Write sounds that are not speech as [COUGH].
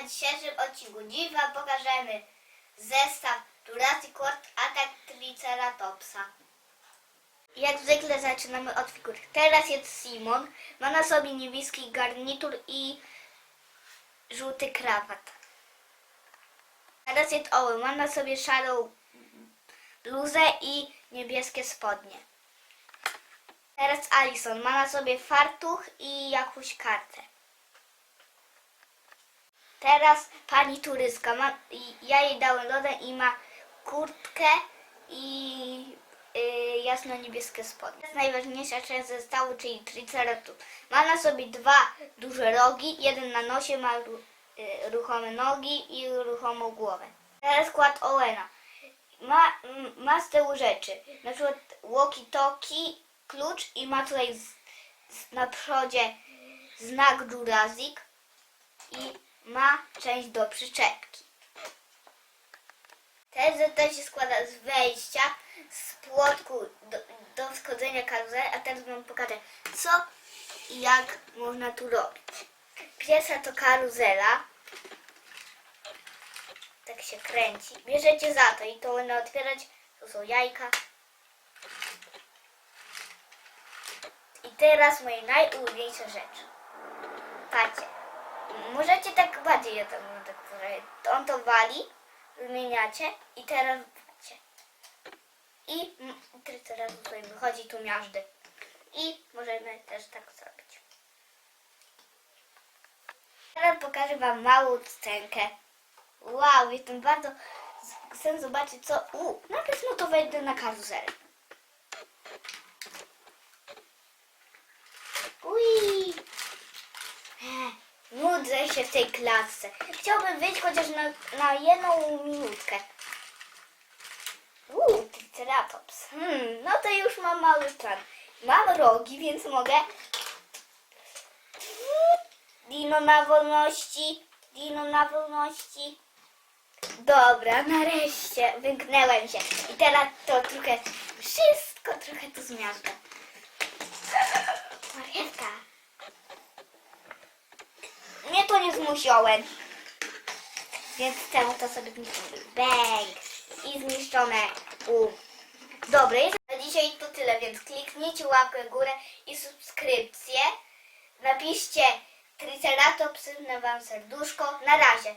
na dzisiejszym odcinku. Dziś Wam pokażemy zestaw Jurassic World Attack Triceratopsa. Jak zwykle zaczynamy od figur. Teraz jest Simon. Ma na sobie niebieski garnitur i żółty krawat. Teraz jest Owen. Ma na sobie szarą bluzę i niebieskie spodnie. Teraz Alison. Ma na sobie fartuch i jakąś kartę. Teraz pani turyska. Ma, ja jej dałem lodę i ma kurtkę i y, jasno-niebieskie spodnie. Teraz najważniejsza część zestawu, czyli triceratops. Ma na sobie dwa duże rogi. Jeden na nosie ma y, ruchome nogi i ruchomą głowę. Teraz skład Owena. Ma, ma z tyłu rzeczy. Na przykład walkie-talkie, klucz i ma tutaj z, z, na przodzie znak Jurassic i ma część do przyczepki. Ten zestaw się składa z wejścia, z płotku do, do wschodzenia karuzeli, a teraz wam pokażę co i jak można tu robić. Pierwsza to karuzela. Tak się kręci. Bierzecie za to i to będę otwierać. Tu są jajka. I teraz moje najulubieńsze rzeczy. Patrzcie. Możecie tak bardziej, ja tam no tak. To On to wali, wymieniacie i teraz wrzucacie. I teraz tutaj wychodzi tu miażdy. I możemy też tak zrobić. Teraz pokażę Wam małą scenkę. Wow, jestem bardzo... Chcę zobaczyć co... U, najpierw no to wejdę na karuzelę. Nudzę się w tej klatce. Chciałbym wyjść chociaż na, na jedną minutkę. Uuu, triceratops. Hmm, no to już mam mały plan. Mam rogi, więc mogę... Dino na wolności, dino na wolności. Dobra, nareszcie wymknęłem się. I teraz to trochę, wszystko trochę tu zmiażdżę. [LAUGHS] Marchewka. Zmusiłem. Więc temu to sobie zniszczymy. Bang! I zniszczone. U. Jest na dzisiaj to tyle, więc kliknijcie łapkę w górę i subskrypcję. Napiszcie Triceratopsy na wam serduszko. Na razie.